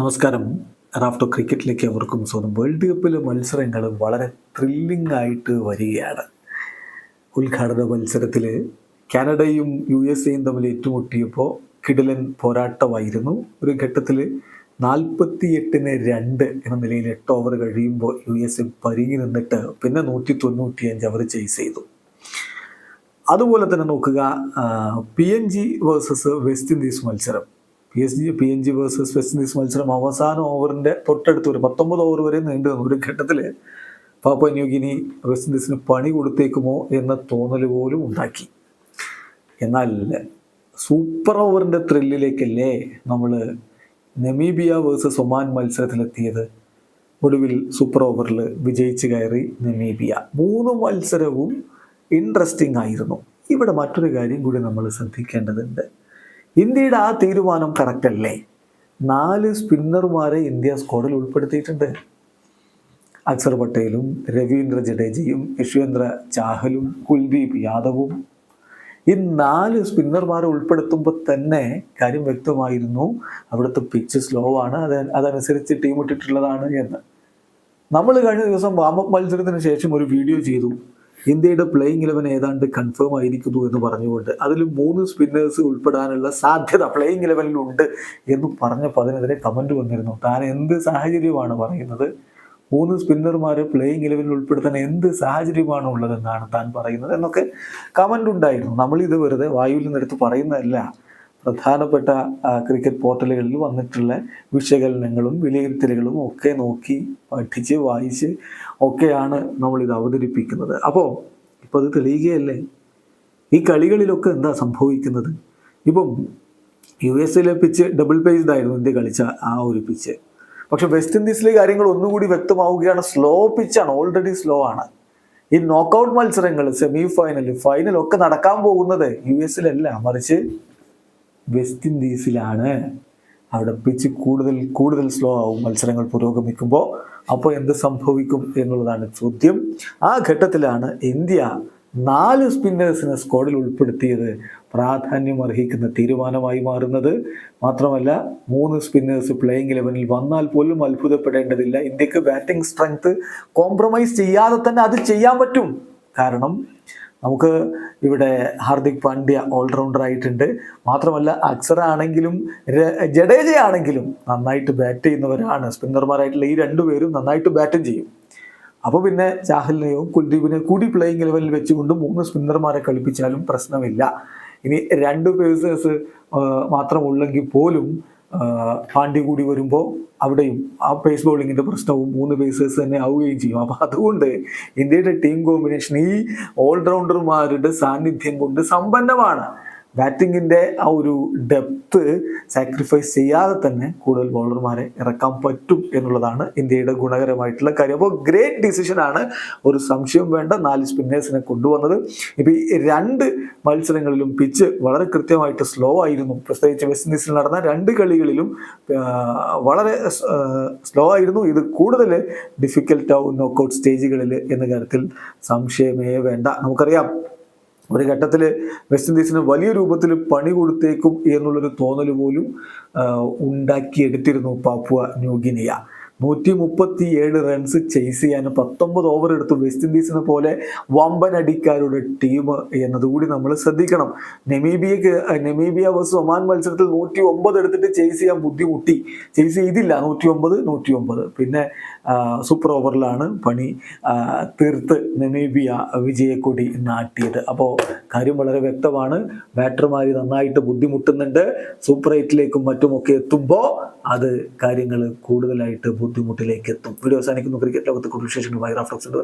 നമസ്കാരം. റാഫ്റ്റോ ക്രിക്കറ്റിലേക്ക് അവർക്കും സ്വന്തം വേൾഡ് കപ്പിലെ മത്സരങ്ങൾ വളരെ ത്രില്ലിംഗ് ആയിട്ട് വരികയാണ്. ഉദ്ഘാടന മത്സരത്തിൽ കാനഡയും യു എസ് എയും തമ്മിൽ ഏറ്റുമുട്ടിയപ്പോൾ കിടിലൻ പോരാട്ടമായിരുന്നു. ഒരു ഘട്ടത്തിൽ നാൽപ്പത്തി എട്ടിന് രണ്ട് എന്ന നിലയിൽ എട്ട് ഓവർ കഴിയുമ്പോൾ യു എസ് എ പരിങ്ങി നിന്നിട്ട് പിന്നെ നൂറ്റി തൊണ്ണൂറ്റിയഞ്ച് അവർ ചേസ് ചെയ്തു. അതുപോലെ തന്നെ നോക്കുക P N G versus West Indies മത്സരം. P S G P N G versus West Indies മത്സരം അവസാന ഓവറിന്റെ തൊട്ടടുത്ത് ഒരു പത്തൊമ്പത് ഓവർ വരെ നീണ്ടു നിന്നു ഒരു ഘട്ടത്തിൽ പാപ്പ ന്യൂഗിനി വെസ്റ്റ് ഇൻഡീസിന് പണി കൊടുത്തേക്കുമോ എന്ന തോന്നൽ പോലും ഉണ്ടാക്കി. എന്നാൽ സൂപ്പർ ഓവറിന്റെ ത്രില്ലിലേക്കല്ലേ നമ്മൾ നെമീബിയ വേഴ്സസ് ഒമാൻ മത്സരത്തിലെത്തിയത്? ഒടുവിൽ സൂപ്പർ ഓവറിൽ വിജയിച്ച് കയറി നെമീബിയ. മൂന്ന് മത്സരവും ഇൻട്രസ്റ്റിംഗ് ആയിരുന്നു. ഇവിടെ മറ്റൊരു കാര്യം കൂടി നമ്മൾ ശ്രദ്ധിക്കേണ്ടതുണ്ട്. ഇന്ത്യയുടെ ആ തീരുമാനം കറക്റ്റ് അല്ലേ? നാല് സ്പിന്നർമാരെ ഇന്ത്യ സ്ക്വാഡിൽ ഉൾപ്പെടുത്തിയിട്ടുണ്ട്. അക്സർ പട്ടേലും രവീന്ദ്ര ജഡേജയും യശ്വേന്ദ്ര ചാഹലും കുൽദീപ് യാദവും. ഈ നാല് സ്പിന്നർമാരെ ഉൾപ്പെടുത്തുമ്പോൾ തന്നെ കാര്യം വ്യക്തമായിരുന്നു. അവിടുത്തെ പിച്ച് സ്ലോ ആണ്. അത് അതനുസരിച്ച് ടീം ഇട്ടിട്ടുള്ളതാണ് എന്ന്. നമ്മൾ കഴിഞ്ഞ ദിവസം വാമപ്പ് മത്സരത്തിന് ശേഷം ഒരു വീഡിയോ ചെയ്തു. ഇന്ത്യയുടെ പ്ലേയിങ് ഇലവൻ ഏതാണ്ട് കൺഫേം ആയിരിക്കുന്നു എന്ന് പറഞ്ഞുകൊണ്ട് അതിൽ മൂന്ന് സ്പിന്നേഴ്സ് ഉൾപ്പെടാനുള്ള സാധ്യത പ്ലേയിങ് ഇലവനിൽ ഉണ്ട് എന്ന് പറഞ്ഞപ്പോൾ അതിനെതിരെ കമന്റ് വന്നിരുന്നു. താൻ എന്ത് സാഹചര്യമാണ് പറയുന്നത്? മൂന്ന് സ്പിന്നർമാരെ പ്ലേയിങ് ഇലവനിൽ ഉൾപ്പെടുത്താൻ എന്ത് സാഹചര്യമാണ് ഉള്ളതെന്നാണ് താൻ പറയുന്നത് എന്നൊക്കെ കമന്റ് ഉണ്ടായിരുന്നു. നമ്മളിത് വെറുതെ വായുവിൽ നിന്നെടുത്ത് പറയുന്നതല്ല. പ്രധാനപ്പെട്ട ക്രിക്കറ്റ് പോർട്ടലുകളിൽ വന്നിട്ടുള്ള വിശകലനങ്ങളും വിലയിരുത്തലുകളും ഒക്കെ നോക്കി പഠിച്ച് വായിച്ച് ഒക്കെയാണ് നമ്മളിത് അവതരിപ്പിക്കുന്നത്. അപ്പോൾ ഇപ്പോൾ അത് തെളിയുകയല്ലേ? ഈ കളികളിലൊക്കെ എന്താ സംഭവിക്കുന്നത്? ഇപ്പം യു എസിലെ പിച്ച് ഡബിൾ പേസ്ഡ് ആയിരുന്നു ഇന്ത്യ കളിച്ച ആ ഒരു പിച്ച് പക്ഷെ വെസ്റ്റ് ഇൻഡീസിലെ കാര്യങ്ങൾ ഒന്നുകൂടി വ്യക്തമാവുകയാണ്. സ്ലോ പിച്ചാണ് ഓൾറെഡി സ്ലോ ആണ്. ഈ നോക്കൗട്ട് മത്സരങ്ങൾ സെമി ഫൈനൽ ഫൈനൽ ഒക്കെ നടക്കാൻ പോകുന്നത് യു എസിലല്ല മറിച്ച് വെസ്റ്റ് ഇൻഡീസിലാണ് അവിടെ പിച്ച് കൂടുതൽ കൂടുതൽ സ്ലോ ആവും മത്സരങ്ങൾ പുരോഗമിക്കുമ്പോൾ അപ്പോൾ എന്ത് സംഭവിക്കും എന്നുള്ളതാണ് ചോദ്യം. ആ ഘട്ടത്തിലാണ് ഇന്ത്യ നാല് സ്പിന്നേഴ്സിനെ സ്ക്വാഡിൽ ഉൾപ്പെടുത്തിയത് പ്രാധാന്യം അർഹിക്കുന്ന തീരുമാനമായി മാറുന്നത്. മാത്രമല്ല മൂന്ന് സ്പിന്നേഴ്സ് പ്ലേയിങ് ഇലവനിൽ വന്നാൽ പോലും അത്ഭുതപ്പെടേണ്ടതില്ല. ഇന്ത്യയ്ക്ക് ബാറ്റിംഗ് സ്ട്രെങ്ത് കോംപ്രമൈസ് ചെയ്യാതെ തന്നെ അത് ചെയ്യാൻ പറ്റും. കാരണം നമുക്ക് ഇവിടെ ഹാർദിക് പാണ്ഡ്യ ഓൾറൗണ്ടർ ആയിട്ടുണ്ട്. മാത്രമല്ല അക്സർ ആണെങ്കിലും ജഡേജ ആണെങ്കിലും നന്നായിട്ട് ബാറ്റ് ചെയ്യുന്നവരാണ്. സ്പിന്നർമാരായിട്ടുള്ള ഈ രണ്ടുപേരും നന്നായിട്ട് ബാറ്റും ചെയ്യും. അപ്പോൾ പിന്നെ ചാഹലിനെയും കുൽദീപിനെ കൂടി പ്ലേയിങ് ലെവലിൽ വെച്ചുകൊണ്ട് മൂന്ന് സ്പിന്നർമാരെ കളിപ്പിച്ചാലും പ്രശ്നമില്ല. ഇനി രണ്ട് പേഴ്സേഴ്സ് മാത്രമുള്ളെങ്കിൽ പോലും പാണ്ഡ്യ കൂടി വരുമ്പോൾ അവിടെയും ആ പേസ് ബോളിങ്ങിന്റെ പ്രശ്നവും മൂന്ന് പേസേഴ്സ് തന്നെ ആവുകയും ചെയ്യും. അപ്പോൾ അതുകൊണ്ട് ഇന്ത്യയുടെ ടീം കോമ്പിനേഷൻ ഈ ഓൾറൗണ്ടർമാരുടെ സാന്നിധ്യം കൊണ്ട് സമ്പന്നമാണ്. ബാറ്റിങ്ങിന്റെ ആ ഒരു ഡെപ്ത് സാക്രിഫൈസ് ചെയ്യാതെ തന്നെ കൂടുതൽ ബൗളർമാരെ ഇറക്കാൻ പറ്റും എന്നുള്ളതാണ് ഇന്ത്യയുടെ ഗുണകരമായിട്ടുള്ള കാര്യം. അപ്പോൾ ഗ്രേറ്റ് ഡിസിഷനാണ് ഒരു സംശയം വേണ്ട. നാല് സ്പിന്നേഴ്സിനെ കൊണ്ടുവന്നത്. ഇപ്പോൾ ഈ രണ്ട് മത്സരങ്ങളിലും പിച്ച് വളരെ കൃത്യമായിട്ട് സ്ലോ ആയിരുന്നു. പ്രത്യേകിച്ച് വെസ്റ്റ് ഇൻഡീസിൽ നടന്ന രണ്ട് കളികളിലും വളരെ സ്ലോ ആയിരുന്നു. ഇത് കൂടുതൽ ഡിഫിക്കൽട്ടാവും നോക്കൗട്ട് സ്റ്റേജുകളിൽ എന്ന കാര്യത്തിൽ സംശയമേ വേണ്ട. നമുക്കറിയാം. ഒരു ഘട്ടത്തിൽ വെസ്റ്റ് ഇൻഡീസിന് വലിയ രൂപത്തിൽ പണി കൊടുത്തേക്കും എന്നുള്ളൊരു തോന്നൽ പോലും ഉണ്ടാക്കിയെടുത്തിരുന്നു പാപ്പുവ ന്യൂഗിനിയ നൂറ്റി മുപ്പത്തി ഏഴ് റൺസ് ചേസ് ചെയ്യാനും പത്തൊമ്പത് ഓവർ എടുത്തു വെസ്റ്റ് ഇൻഡീസിനെ പോലെ വമ്പൻ അടിക്കാരുടെ ടീം എന്നതുകൂടി നമ്മൾ ശ്രദ്ധിക്കണം. നെമീബിയക്ക് നെമീബിയ വേഴ്സ് ഒമാൻ മത്സരത്തിൽ നൂറ്റി ഒമ്പത് എടുത്തിട്ട് ചേസ് ചെയ്യാൻ ബുദ്ധിമുട്ടി. ചേസ് ചെയ്തില്ല നൂറ്റി ഒമ്പത് നൂറ്റി ഒമ്പത് പിന്നെ സൂപ്പർ ഓവറിലാണ് പണി തീർത്ത് നെമീബിയ വിജയക്കൊടി നാട്ടിയത്. അപ്പോൾ കാര്യം വളരെ വ്യക്തമാണ്. ബാറ്റർമാർ നന്നായിട്ട് ബുദ്ധിമുട്ടുന്നുണ്ട്. സൂപ്പർ എയ്റ്റിലേക്കും മറ്റുമൊക്കെ എത്തുമ്പോൾ അത് കാര്യങ്ങൾ കൂടുതലായിട്ട് ബുദ്ധിമുട്ടിലേക്ക് എത്തും വീഡിയോ അവസാനിക്കുന്നു. ക്രിക്കറ്റ് ലോകത്തെ കൂടുതൽ വിശേഷങ്ങളുമായി റാഫ്റ്റോക്സ് ഉണ്ട്